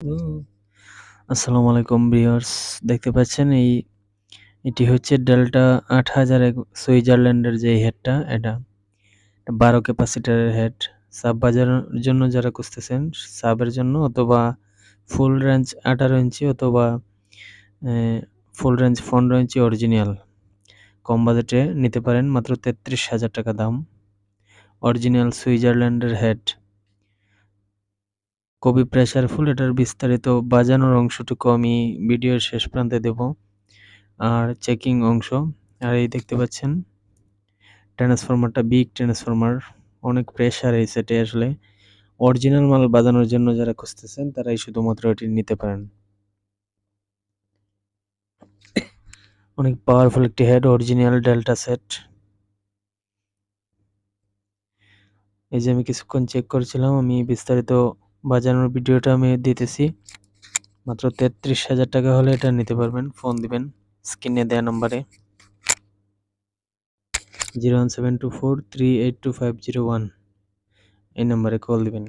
আসসালামু আলাইকুম ভিউয়ার্স, দেখতে পাচ্ছেন এই, এটি হচ্ছে ডেল্টা আট হাজার সুইজারল্যান্ডের যে হেডটা, এটা। বারো ক্যাপাসিটারের হেড। সাব বাজানোর জন্য যারা খুঁজতেছেন, সাবের জন্য অথবা ফুল রেঞ্জ আঠারো ইঞ্চি অথবা ফুল রেঞ্জ পনেরো ইঞ্চি অরিজিনাল। কম বাজেটে নিতে পারেন মাত্র তেত্রিশ হাজার টাকা দাম। অরিজিনাল সুইজারল্যান্ডের হেড। খুবই প্রেশারফুল এটার বিস্তারিত বাজানোর অংশটুকু আমি ভিডিওর শেষ প্রান্তে দেব। আর চেকিং অংশ, আর এই দেখতে পাচ্ছেন, ট্রান্সফরমারটা, বিগ ট্রান্সফরমার, অনেক প্রেশার এই সেটে আসলে। অরিজিনাল মাল বাজানোর জন্য যারা খুঁজতেছেন, তারাই শুধুমাত্র এটি নিতে পারেন। অনেক পাওয়ারফুল একটি হেড অরিজিনাল ডেল্টা সেট এই যে আমি কিছুক্ষণ চেক করছিলাম, আমি বিস্তারিত বাজানোর ভিডিওটা আমি দিতেছি। মাত্র তেত্রিশ হাজার টাকা হলে এটা নিতে পারবেন। ফোন দিবেন, স্ক্রিনে দেয়া নম্বরে। Zero one seven two four three eight two five zero one. এই নম্বরে কল দিবেন।